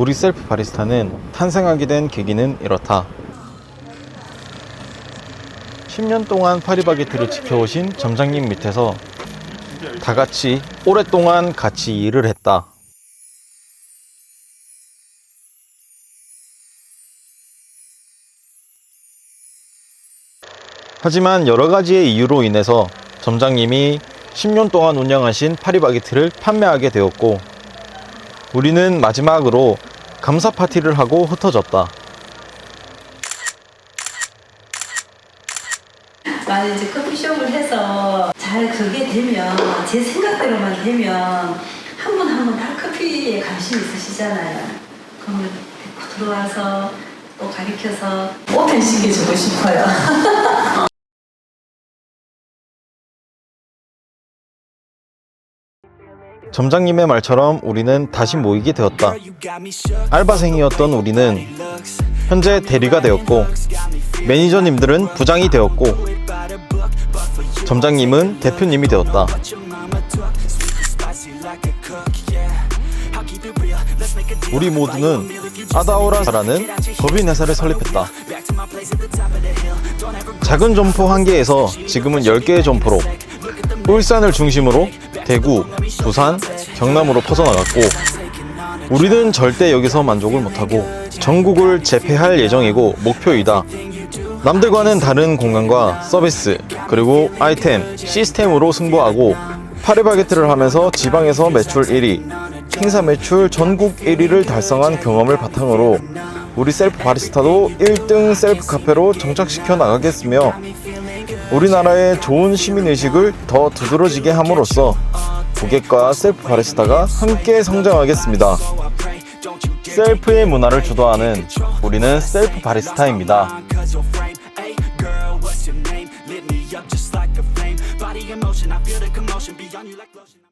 우리 셀프 바리스타는 탄생하게 된 계기는 이렇다. 10년 동안 파리바게트를 지켜오신 점장님 밑에서 다 같이 오랫동안 같이 일을 했다. 하지만 여러 가지의 이유로 인해서 점장님이 10년 동안 운영하신 파리바게트를 판매하게 되었고 우리는 마지막으로 감사 파티를 하고 흩어졌다. 만약 이제 커피숍을 해서 잘 그게 되면 제 생각대로만 되면 한 분 한 분 다 커피에 관심 있으시잖아요. 그러면 들어와서 또 가르쳐서 오픈시켜주고 싶어요. 점장님의 말처럼 우리는 다시 모이게 되었다. 알바생이었던 우리는 현재 대리가 되었고 매니저님들은 부장이 되었고 점장님은 대표님이 되었다. 우리 모두는 아다오라라는 법인 회사를 설립했다. 작은 점포 한 개에서 지금은 10개의 점포로 울산을 중심으로 대구, 부산, 경남으로 퍼져나갔고 우리는 절대 여기서 만족을 못하고 전국을 재패할 예정이고 목표이다. 남들과는 다른 공간과 서비스 그리고 아이템, 시스템으로 승부하고 파리바게트를 하면서 지방에서 매출 1위, 행사 매출 전국 1위를 달성한 경험을 바탕으로 우리 셀프 바리스타도 1등 셀프 카페로 정착시켜 나가겠으며 우리나라의 좋은 시민의식을 더 두드러지게 함으로써 고객과 셀프 바리스타가 함께 성장하겠습니다. 셀프의 문화를 주도하는 우리는 셀프 바리스타입니다.